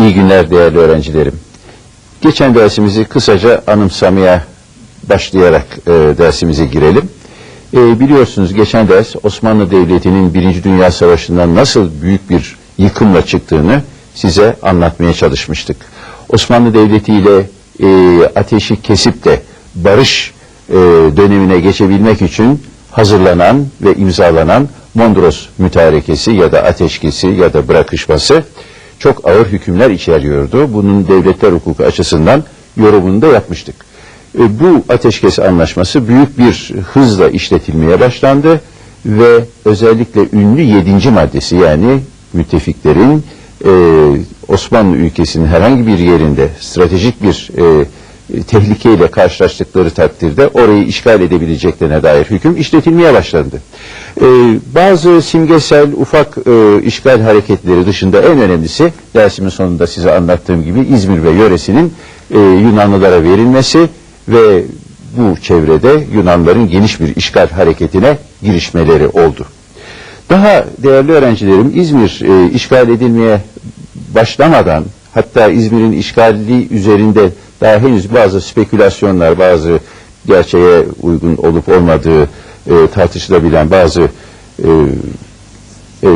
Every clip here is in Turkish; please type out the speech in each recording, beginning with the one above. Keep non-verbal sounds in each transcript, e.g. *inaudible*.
İyi günler değerli öğrencilerim. Geçen dersimizi kısaca anımsamaya başlayarak e, dersimize girelim. E, biliyorsunuz geçen ders Osmanlı Devleti'nin Birinci Dünya Savaşı'ndan nasıl büyük bir yıkımla çıktığını size anlatmaya çalışmıştık. Osmanlı Devleti ile e, ateşi kesip de barış e, dönemine geçebilmek için hazırlanan ve imzalanan Mondros Mütarekesi ya da ateşkesi ya da bırakışması çok ağır hükümler içeriyordu. Bunun devletler hukuku açısından yorumunu da yapmıştık. E, bu ateşkes anlaşması büyük bir hızla işletilmeye başlandı ve özellikle ünlü yedinci maddesi yani müttefiklerin e, Osmanlı ülkesinin herhangi bir yerinde stratejik bir e, tehlikeyle karşılaştıkları takdirde orayı işgal edebileceklerine dair hüküm işletilmeye başlandı. Ee, bazı simgesel ufak e, işgal hareketleri dışında en önemlisi dersimin sonunda size anlattığım gibi İzmir ve yöresinin e, Yunanlılara verilmesi ve bu çevrede Yunanların geniş bir işgal hareketine girişmeleri oldu. Daha değerli öğrencilerim İzmir e, işgal edilmeye başlamadan hatta İzmir'in işgali üzerinde daha henüz bazı spekülasyonlar, bazı gerçeğe uygun olup olmadığı e, tartışılabilen bazı e, e,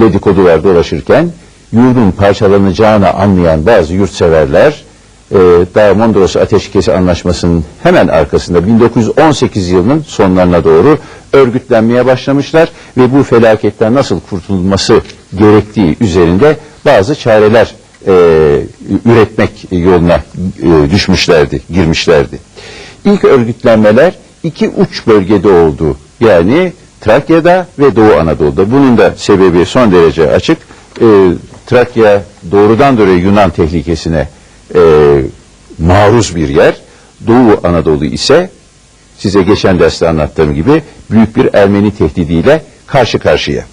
dedikodular dolaşırken yurdun parçalanacağını anlayan bazı yurtseverler e, daha Mondros Ateşkesi Anlaşması'nın hemen arkasında 1918 yılının sonlarına doğru örgütlenmeye başlamışlar ve bu felaketten nasıl kurtulması gerektiği üzerinde bazı çareler e, üretmek yoluna e, düşmüşlerdi, girmişlerdi. İlk örgütlenmeler iki uç bölgede oldu. Yani Trakya'da ve Doğu Anadolu'da. Bunun da sebebi son derece açık. E, Trakya doğrudan doğruya Yunan tehlikesine e, maruz bir yer. Doğu Anadolu ise size geçen derste anlattığım gibi büyük bir Ermeni tehdidiyle karşı karşıya.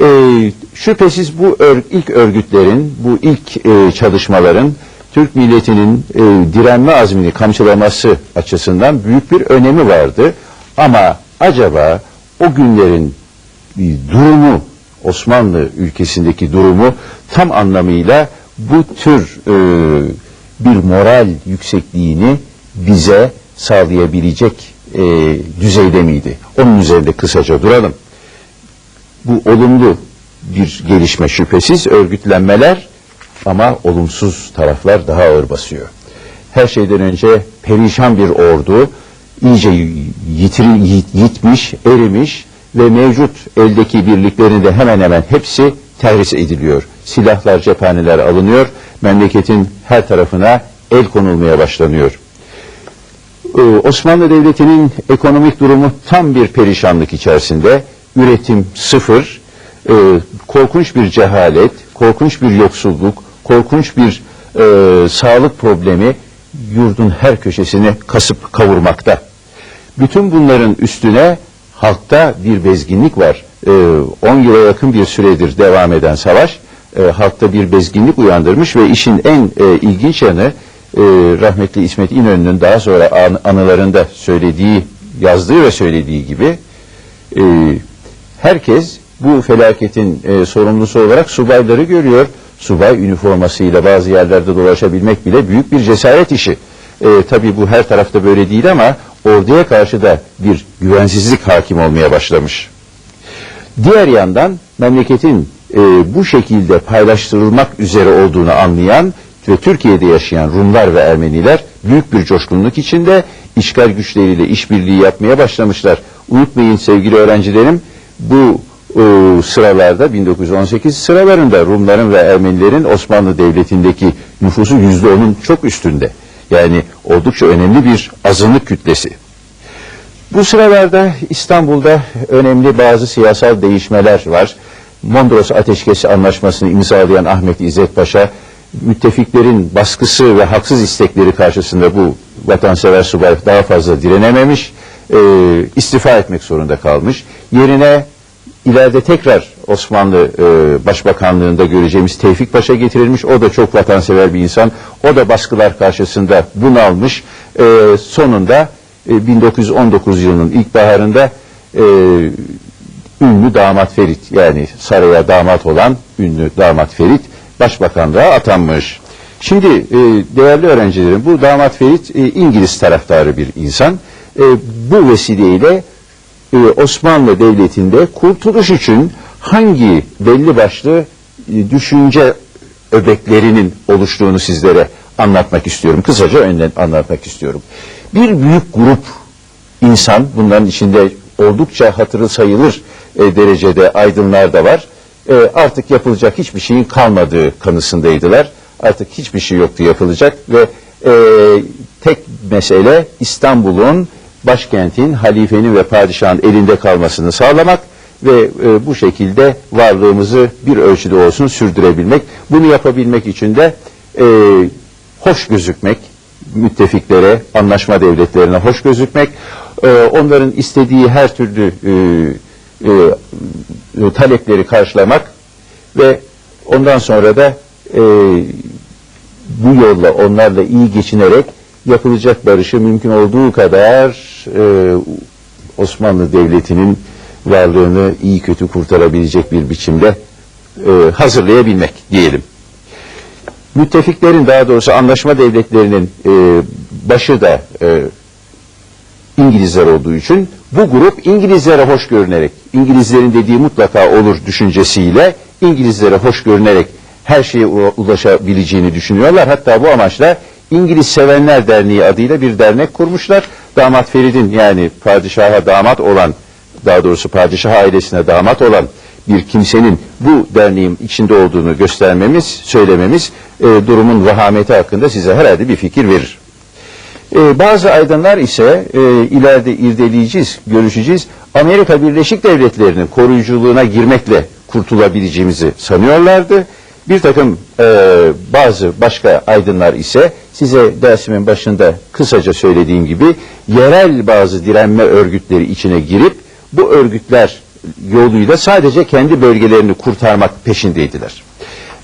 E, şüphesiz bu ör, ilk örgütlerin, bu ilk e, çalışmaların Türk milletinin e, direnme azmini kamçılaması açısından büyük bir önemi vardı. Ama acaba o günlerin e, durumu, Osmanlı ülkesindeki durumu tam anlamıyla bu tür e, bir moral yüksekliğini bize sağlayabilecek e, düzeyde miydi? Onun üzerinde kısaca duralım bu olumlu bir gelişme şüphesiz örgütlenmeler ama olumsuz taraflar daha ağır basıyor. Her şeyden önce perişan bir ordu iyice yitiri, yitmiş, erimiş ve mevcut eldeki birliklerin de hemen hemen hepsi terhis ediliyor. Silahlar, cephaneler alınıyor, memleketin her tarafına el konulmaya başlanıyor. Ee, Osmanlı Devleti'nin ekonomik durumu tam bir perişanlık içerisinde üretim sıfır, e, korkunç bir cehalet, korkunç bir yoksulluk, korkunç bir e, sağlık problemi yurdun her köşesini kasıp kavurmakta. Bütün bunların üstüne halkta bir bezginlik var. 10 e, yıla yakın bir süredir devam eden savaş e, halkta bir bezginlik uyandırmış ve işin en e, ilginç yanı e, rahmetli İsmet İnönü'nün daha sonra an, anılarında söylediği, yazdığı ve söylediği gibi e, herkes bu felaketin e, sorumlusu olarak subayları görüyor. Subay üniformasıyla bazı yerlerde dolaşabilmek bile büyük bir cesaret işi. E, tabii bu her tarafta böyle değil ama orduya karşı da bir güvensizlik hakim olmaya başlamış. Diğer yandan memleketin e, bu şekilde paylaştırılmak üzere olduğunu anlayan ve Türkiye'de yaşayan Rumlar ve Ermeniler büyük bir coşkunluk içinde işgal güçleriyle işbirliği yapmaya başlamışlar. Unutmayın sevgili öğrencilerim bu e, sıralarda 1918 sıralarında Rumların ve Ermenilerin Osmanlı Devleti'ndeki nüfusu yüzde onun çok üstünde. Yani oldukça önemli bir azınlık kütlesi. Bu sıralarda İstanbul'da önemli bazı siyasal değişmeler var. Mondros Ateşkesi Anlaşması'nı imzalayan Ahmet İzzet Paşa, müttefiklerin baskısı ve haksız istekleri karşısında bu vatansever subay daha fazla direnememiş, e, istifa etmek zorunda kalmış. Yerine ileride tekrar Osmanlı e, Başbakanlığında göreceğimiz Tevfik Paşa getirilmiş. O da çok vatansever bir insan. O da baskılar karşısında bunalmış. E, sonunda e, 1919 yılının ilkbaharında e, ünlü damat Ferit yani saraya damat olan ünlü damat Ferit başbakanlığa atanmış. Şimdi e, değerli öğrencilerim bu damat Ferit e, İngiliz taraftarı bir insan. E, bu vesileyle e, Osmanlı Devleti'nde kurtuluş için hangi belli başlı e, düşünce öbeklerinin oluştuğunu sizlere anlatmak istiyorum. Kısaca önden anlatmak istiyorum. Bir büyük grup insan, bunların içinde oldukça hatırı sayılır e, derecede aydınlar da var. E, artık yapılacak hiçbir şeyin kalmadığı kanısındaydılar. Artık hiçbir şey yoktu yapılacak ve e, tek mesele İstanbul'un başkentin, halifenin ve padişahın elinde kalmasını sağlamak ve e, bu şekilde varlığımızı bir ölçüde olsun sürdürebilmek. Bunu yapabilmek için de e, hoş gözükmek, müttefiklere, anlaşma devletlerine hoş gözükmek, e, onların istediği her türlü e, e, e, talepleri karşılamak ve ondan sonra da e, bu yolla onlarla iyi geçinerek yapılacak barışı mümkün olduğu kadar e, Osmanlı Devleti'nin varlığını iyi kötü kurtarabilecek bir biçimde e, hazırlayabilmek diyelim. Müttefiklerin daha doğrusu anlaşma devletlerinin e, başı da e, İngilizler olduğu için bu grup İngilizlere hoş görünerek, İngilizlerin dediği mutlaka olur düşüncesiyle İngilizlere hoş görünerek her şeye ulaşabileceğini düşünüyorlar. Hatta bu amaçla İngiliz Sevenler Derneği adıyla bir dernek kurmuşlar. Damat Ferid'in yani padişaha damat olan, daha doğrusu padişah ailesine damat olan bir kimsenin bu derneğin içinde olduğunu göstermemiz, söylememiz e, durumun vahameti hakkında size herhalde bir fikir verir. Ee, bazı aydınlar ise e, ileride irdeleyeceğiz, görüşeceğiz. Amerika Birleşik Devletleri'nin koruyuculuğuna girmekle kurtulabileceğimizi sanıyorlardı. Bir takım e, bazı başka aydınlar ise size dersimin başında kısaca söylediğim gibi yerel bazı direnme örgütleri içine girip bu örgütler yoluyla sadece kendi bölgelerini kurtarmak peşindeydiler.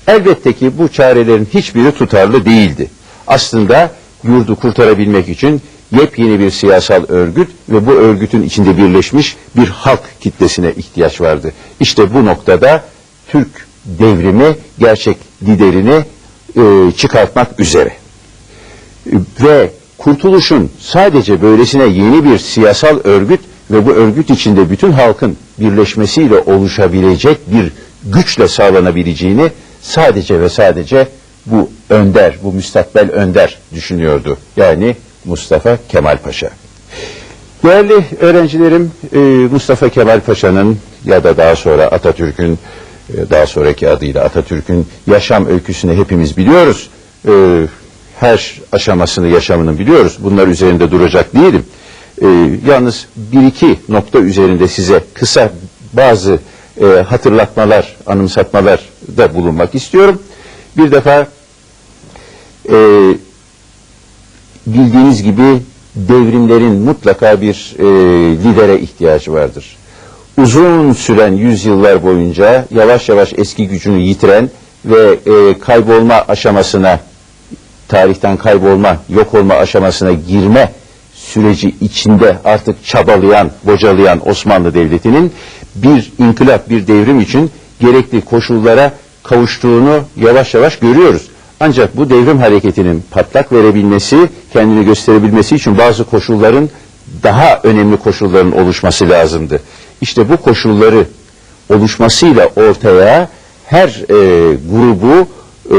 Elbette ki bu çarelerin hiçbiri tutarlı değildi. Aslında yurdu kurtarabilmek için yepyeni bir siyasal örgüt ve bu örgütün içinde birleşmiş bir halk kitlesine ihtiyaç vardı. İşte bu noktada Türk devrimi gerçek liderini e, çıkartmak üzere. E, Ve kurtuluşun sadece böylesine yeni bir siyasal örgüt ve bu örgüt içinde bütün halkın birleşmesiyle oluşabilecek bir güçle sağlanabileceğini sadece ve sadece bu önder, bu müstakbel önder düşünüyordu. Yani Mustafa Kemal Paşa. Değerli öğrencilerim, e, Mustafa Kemal Paşa'nın ya da daha sonra Atatürk'ün, daha sonraki adıyla Atatürk'ün yaşam öyküsünü hepimiz biliyoruz. E, Her aşamasını, yaşamını biliyoruz. Bunlar üzerinde duracak değilim. E, Yalnız bir iki nokta üzerinde size kısa bazı e, hatırlatmalar, anımsatmalar da bulunmak istiyorum. Bir defa e, bildiğiniz gibi devrimlerin mutlaka bir e, lidere ihtiyacı vardır. Uzun süren yüzyıllar boyunca yavaş yavaş eski gücünü yitiren ve e, kaybolma aşamasına, tarihten kaybolma, yok olma aşamasına girme süreci içinde artık çabalayan, bocalayan Osmanlı Devleti'nin bir inkılap, bir devrim için gerekli koşullara kavuştuğunu yavaş yavaş görüyoruz. Ancak bu devrim hareketinin patlak verebilmesi, kendini gösterebilmesi için bazı koşulların daha önemli koşulların oluşması lazımdı. İşte bu koşulları oluşmasıyla ortaya her e, grubu e,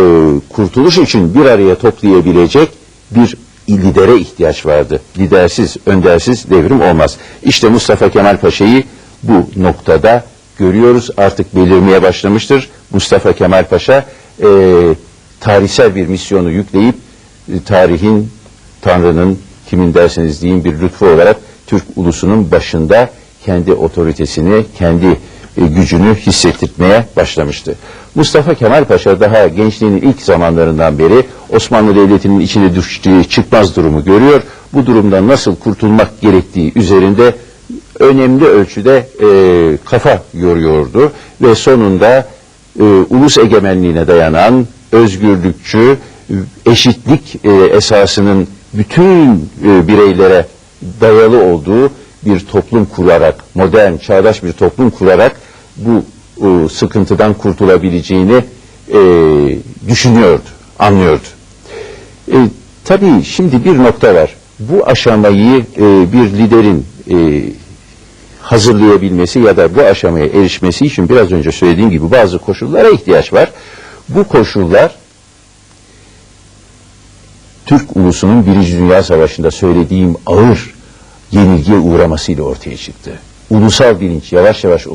kurtuluş için bir araya toplayabilecek bir lidere ihtiyaç vardı. Lidersiz, öndersiz devrim olmaz. İşte Mustafa Kemal Paşa'yı bu noktada görüyoruz. Artık belirmeye başlamıştır. Mustafa Kemal Paşa e, tarihsel bir misyonu yükleyip e, tarihin, Tanrı'nın kimin derseniz deyin bir lütfu olarak Türk ulusunun başında kendi otoritesini, kendi e, gücünü hissettirmeye başlamıştı. Mustafa Kemal Paşa daha gençliğinin ilk zamanlarından beri Osmanlı Devleti'nin içine düştüğü çıkmaz durumu görüyor. Bu durumdan nasıl kurtulmak gerektiği üzerinde önemli ölçüde e, kafa yoruyordu ve sonunda e, ulus egemenliğine dayanan özgürlükçü, eşitlik e, esasının bütün e, bireylere dayalı olduğu bir toplum kurarak, modern, çağdaş bir toplum kurarak bu e, sıkıntıdan kurtulabileceğini e, düşünüyordu, anlıyordu. E, tabii şimdi bir nokta var. Bu aşamayı e, bir liderin e, hazırlayabilmesi ya da bu aşamaya erişmesi için biraz önce söylediğim gibi bazı koşullara ihtiyaç var. Bu koşullar Türk ulusunun Birinci Dünya Savaşı'nda söylediğim ağır yenilgiye uğramasıyla ortaya çıktı. Ulusal bilinç yavaş yavaş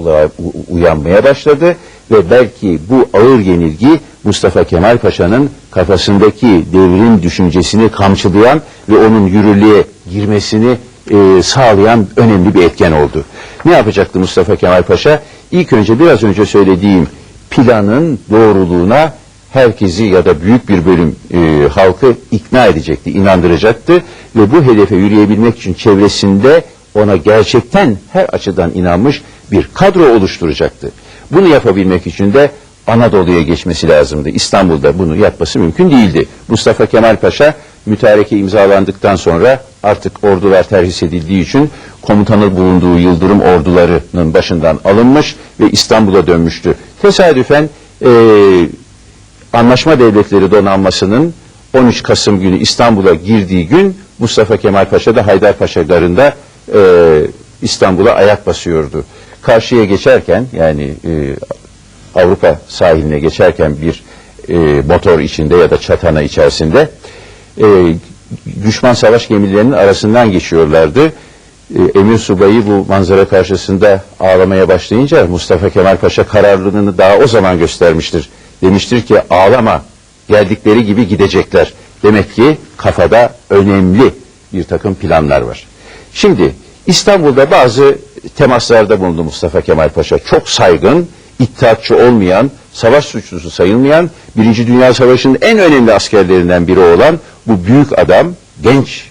uyanmaya başladı ve belki bu ağır yenilgi Mustafa Kemal Paşa'nın kafasındaki devrim düşüncesini kamçılayan ve onun yürürlüğe girmesini e, sağlayan önemli bir etken oldu. Ne yapacaktı Mustafa Kemal Paşa? İlk önce biraz önce söylediğim planın doğruluğuna herkesi ya da büyük bir bölüm e, halkı ikna edecekti, inandıracaktı ve bu hedefe yürüyebilmek için çevresinde ona gerçekten her açıdan inanmış bir kadro oluşturacaktı. Bunu yapabilmek için de Anadolu'ya geçmesi lazımdı. İstanbul'da bunu yapması mümkün değildi. Mustafa Kemal Paşa mütareke imzalandıktan sonra artık ordular terhis edildiği için komutanı bulunduğu Yıldırım ordularının başından alınmış ve İstanbul'a dönmüştü. Tesadüfen eee Anlaşma Devletleri Donanması'nın 13 Kasım günü İstanbul'a girdiği gün Mustafa Kemal Paşa da Haydarpaşa Garı'nda e, İstanbul'a ayak basıyordu. Karşıya geçerken yani e, Avrupa sahiline geçerken bir e, motor içinde ya da çatana içerisinde e, düşman savaş gemilerinin arasından geçiyorlardı. E, Emir Subayı bu manzara karşısında ağlamaya başlayınca Mustafa Kemal Paşa kararlılığını daha o zaman göstermiştir. Demiştir ki ağlama geldikleri gibi gidecekler. Demek ki kafada önemli bir takım planlar var. Şimdi İstanbul'da bazı temaslarda bulundu Mustafa Kemal Paşa. Çok saygın, iddiatçı olmayan, savaş suçlusu sayılmayan, Birinci Dünya Savaşı'nın en önemli askerlerinden biri olan bu büyük adam, genç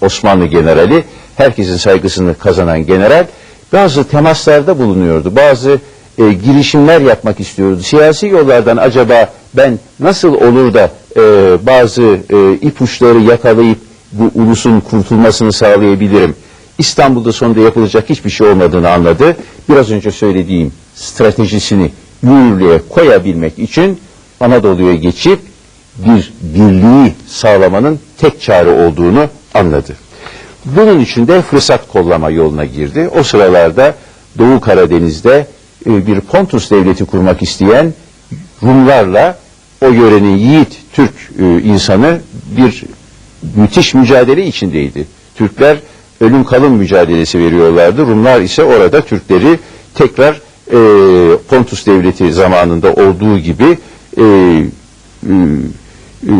Osmanlı generali, herkesin saygısını kazanan general, bazı temaslarda bulunuyordu. Bazı e, girişimler yapmak istiyordu. Siyasi yollardan acaba ben nasıl olur da e, bazı e, ipuçları yakalayıp bu ulusun kurtulmasını sağlayabilirim. İstanbul'da sonunda yapılacak hiçbir şey olmadığını anladı. Biraz önce söylediğim stratejisini yürürlüğe koyabilmek için Anadolu'ya geçip bir birliği sağlamanın tek çare olduğunu anladı. Bunun için de fırsat kollama yoluna girdi. O sıralarda Doğu Karadeniz'de e, bir Pontus devleti kurmak isteyen Rumlarla o yörenin yiğit Türk e, insanı bir müthiş mücadele içindeydi. Türkler ölüm kalım mücadelesi veriyorlardı. Rumlar ise orada Türkleri tekrar e, Pontus devleti zamanında olduğu gibi e, e, e,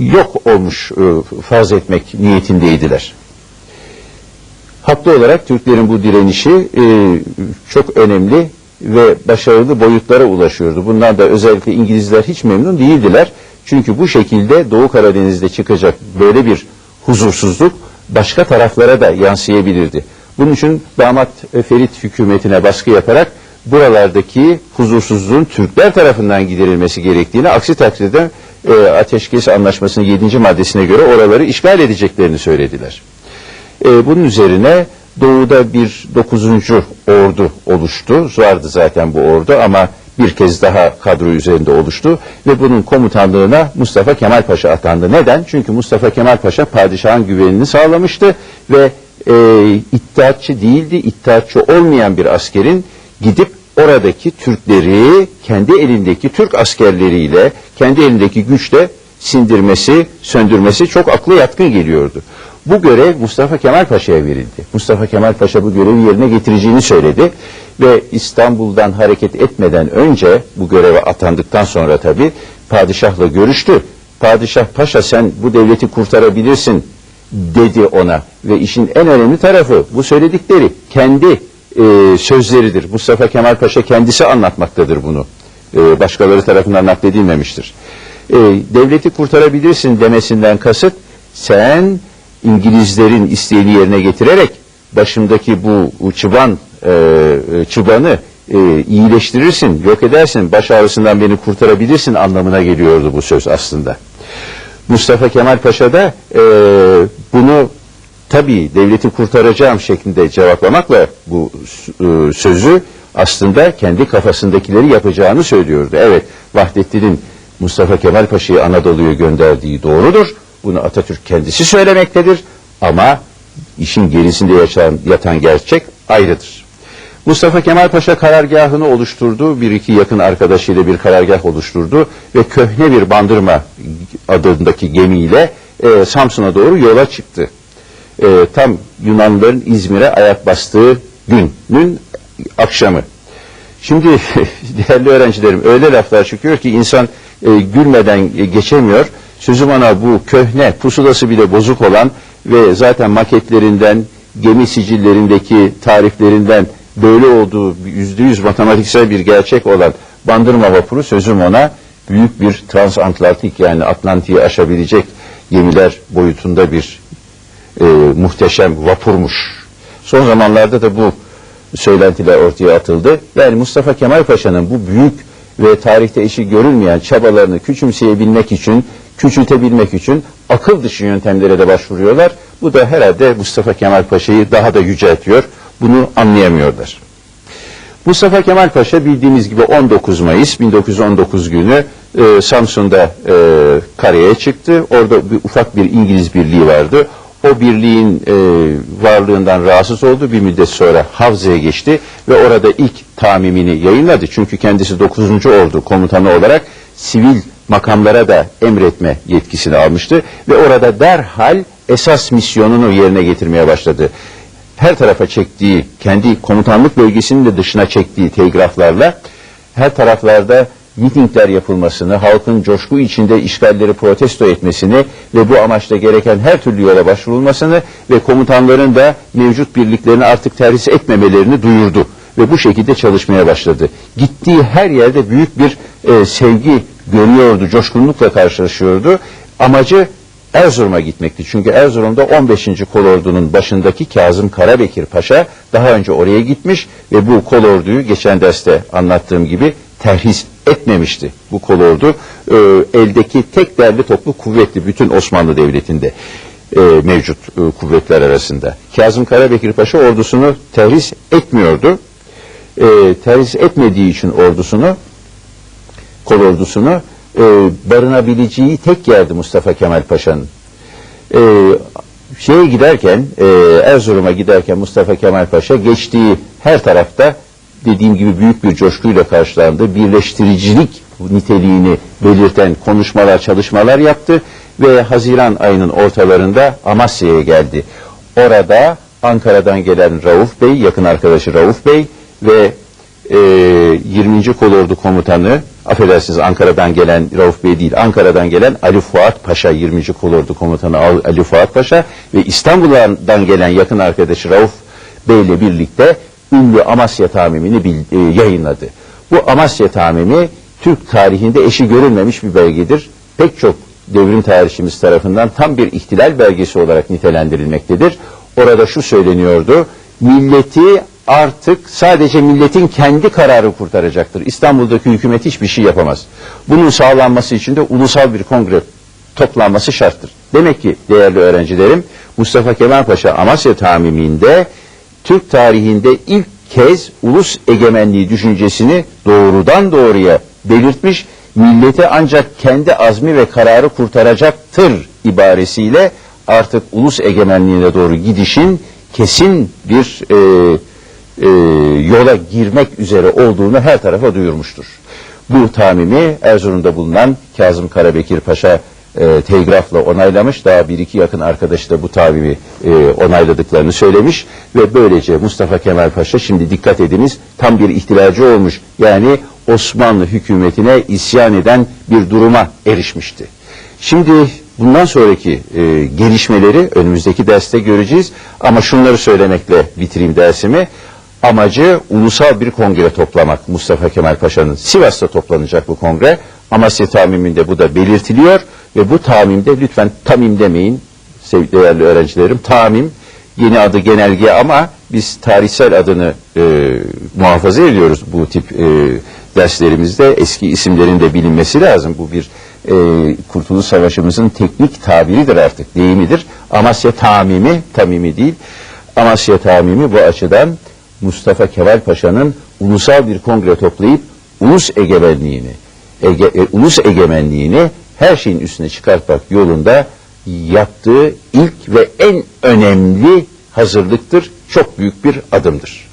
yok olmuş e, farz etmek niyetindeydiler. Haklı olarak Türklerin bu direnişi e, çok önemli ve başarılı boyutlara ulaşıyordu. Bundan da özellikle İngilizler hiç memnun değildiler. Çünkü bu şekilde Doğu Karadeniz'de çıkacak böyle bir huzursuzluk başka taraflara da yansıyabilirdi. Bunun için damat e, Ferit hükümetine baskı yaparak buralardaki huzursuzluğun Türkler tarafından giderilmesi gerektiğini, aksi takdirde e, Ateşkes Anlaşması'nın 7. maddesine göre oraları işgal edeceklerini söylediler. E, bunun üzerine doğuda bir 9. ordu oluştu. Vardı zaten bu ordu ama bir kez daha kadro üzerinde oluştu ve bunun komutanlığına Mustafa Kemal Paşa atandı. Neden? Çünkü Mustafa Kemal Paşa padişahın güvenini sağlamıştı ve e, iddiatçı değildi. İddiatçı olmayan bir askerin gidip oradaki Türkleri kendi elindeki Türk askerleriyle, kendi elindeki güçle sindirmesi, söndürmesi çok aklı yatkın geliyordu. Bu görev Mustafa Kemal Paşa'ya verildi. Mustafa Kemal Paşa bu görevi yerine getireceğini söyledi ve İstanbul'dan hareket etmeden önce bu göreve atandıktan sonra tabi padişahla görüştü. Padişah paşa sen bu devleti kurtarabilirsin dedi ona ve işin en önemli tarafı bu söyledikleri kendi e, sözleridir. Mustafa Kemal Paşa kendisi anlatmaktadır bunu. E, başkaları tarafından nakledilmemiştir. E, devleti kurtarabilirsin demesinden kasıt sen İngilizlerin isteğini yerine getirerek başımdaki bu çıban e, çıbanı e, iyileştirirsin, yok edersin, baş ağrısından beni kurtarabilirsin anlamına geliyordu bu söz aslında. Mustafa Kemal Paşa da e, bunu tabii devleti kurtaracağım şeklinde cevaplamakla bu e, sözü aslında kendi kafasındakileri yapacağını söylüyordu. Evet, Vahdettin'in Mustafa Kemal Paşa'yı Anadolu'ya gönderdiği doğrudur. Bunu Atatürk kendisi söylemektedir. Ama işin gerisinde yatan, yatan gerçek ayrıdır. Mustafa Kemal Paşa karargahını oluşturdu. Bir iki yakın arkadaşıyla bir karargah oluşturdu ve köhne bir bandırma adındaki gemiyle e, Samsun'a doğru yola çıktı. E, tam Yunanlıların İzmir'e ayak bastığı günün akşamı. Şimdi *laughs* değerli öğrencilerim öyle laflar çıkıyor ki insan e, gülmeden geçemiyor. Sözüm ona bu köhne pusulası bile bozuk olan ve zaten maketlerinden gemi sicillerindeki tariflerinden böyle olduğu yüzde yüz matematiksel bir gerçek olan bandırma vapuru sözüm ona büyük bir transatlantik yani Atlantik'i aşabilecek gemiler boyutunda bir e, muhteşem vapurmuş. Son zamanlarda da bu söylentiler ortaya atıldı. Yani Mustafa Kemal Paşa'nın bu büyük ve tarihte eşi görülmeyen çabalarını küçümseyebilmek için, küçültebilmek için akıl dışı yöntemlere de başvuruyorlar. Bu da herhalde Mustafa Kemal Paşa'yı daha da yüceltiyor. Bunu anlayamıyorlar. Mustafa Kemal Paşa bildiğimiz gibi 19 Mayıs 1919 günü e, Samsun'da e, karaya çıktı. Orada bir, ufak bir İngiliz birliği vardı. O birliğin e, varlığından rahatsız oldu. Bir müddet sonra Havza'ya geçti ve orada ilk tamimini yayınladı. Çünkü kendisi 9. Ordu komutanı olarak sivil makamlara da emretme yetkisini almıştı ve orada derhal esas misyonunu yerine getirmeye başladı her tarafa çektiği, kendi komutanlık bölgesinin de dışına çektiği telgraflarla her taraflarda mitingler yapılmasını, halkın coşku içinde işgalleri protesto etmesini ve bu amaçla gereken her türlü yola başvurulmasını ve komutanların da mevcut birliklerini artık terhis etmemelerini duyurdu. Ve bu şekilde çalışmaya başladı. Gittiği her yerde büyük bir e, sevgi görüyordu, coşkunlukla karşılaşıyordu. Amacı Erzurum'a gitmekti. Çünkü Erzurum'da 15. kolordunun başındaki Kazım Karabekir Paşa daha önce oraya gitmiş ve bu kolorduyu geçen derste anlattığım gibi terhis etmemişti. Bu kolordu e, eldeki tek derli toplu kuvvetli bütün Osmanlı Devleti'nde e, mevcut e, kuvvetler arasında. Kazım Karabekir Paşa ordusunu terhis etmiyordu. E, terhis etmediği için ordusunu kolordusunu e, barınabileceği tek yerdi Mustafa Kemal Paşa'nın. E, şeye giderken, e, Erzurum'a giderken Mustafa Kemal Paşa geçtiği her tarafta dediğim gibi büyük bir coşkuyla karşılandı. Birleştiricilik niteliğini belirten konuşmalar, çalışmalar yaptı ve Haziran ayının ortalarında Amasya'ya geldi. Orada Ankara'dan gelen Rauf Bey, yakın arkadaşı Rauf Bey ve e, 20. Kolordu Komutanı, affedersiniz Ankara'dan gelen Rauf Bey değil, Ankara'dan gelen Ali Fuat Paşa, 20. Kolordu Komutanı Ali Fuat Paşa ve İstanbul'dan gelen yakın arkadaşı Rauf Bey ile birlikte ünlü Amasya tamimini bil, e, yayınladı. Bu Amasya tamimi Türk tarihinde eşi görülmemiş bir belgedir. Pek çok devrim tarihçimiz tarafından tam bir ihtilal belgesi olarak nitelendirilmektedir. Orada şu söyleniyordu, milleti artık sadece milletin kendi kararı kurtaracaktır. İstanbul'daki hükümet hiçbir şey yapamaz. Bunun sağlanması için de ulusal bir kongre toplanması şarttır. Demek ki değerli öğrencilerim Mustafa Kemal Paşa Amasya tamiminde Türk tarihinde ilk kez ulus egemenliği düşüncesini doğrudan doğruya belirtmiş, milleti ancak kendi azmi ve kararı kurtaracaktır ibaresiyle artık ulus egemenliğine doğru gidişin kesin bir e, e, yola girmek üzere olduğunu her tarafa duyurmuştur. Bu tamimi Erzurum'da bulunan Kazım Karabekir Paşa e, telgrafla onaylamış. Daha bir iki yakın arkadaşı da bu tabimi e, onayladıklarını söylemiş. Ve böylece Mustafa Kemal Paşa şimdi dikkat ediniz tam bir ihtilalci olmuş. Yani Osmanlı hükümetine isyan eden bir duruma erişmişti. Şimdi bundan sonraki e, gelişmeleri önümüzdeki derste göreceğiz. Ama şunları söylemekle bitireyim dersimi. Amacı ulusal bir kongre toplamak Mustafa Kemal Paşa'nın. Sivas'ta toplanacak bu kongre. Amasya tamiminde bu da belirtiliyor ve bu tamimde lütfen tamim demeyin sevgili değerli öğrencilerim. Tamim yeni adı genelge ama biz tarihsel adını e, muhafaza ediyoruz bu tip e, derslerimizde. Eski isimlerin de bilinmesi lazım. Bu bir e, Kurtuluş Savaşımızın teknik tabiridir artık, deyimidir. Amasya tamimi, tamimi değil. Amasya tamimi bu açıdan Mustafa Kemal Paşa'nın ulusal bir kongre toplayıp ulus egemenliğini, ege, e, ulus egemenliğini her şeyin üstüne çıkartmak yolunda yaptığı ilk ve en önemli hazırlıktır. Çok büyük bir adımdır.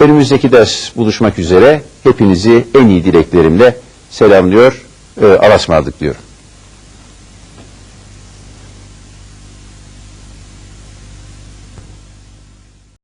Önümüzdeki ders buluşmak üzere hepinizi en iyi dileklerimle selamlıyor, e, alasmadık diyorum.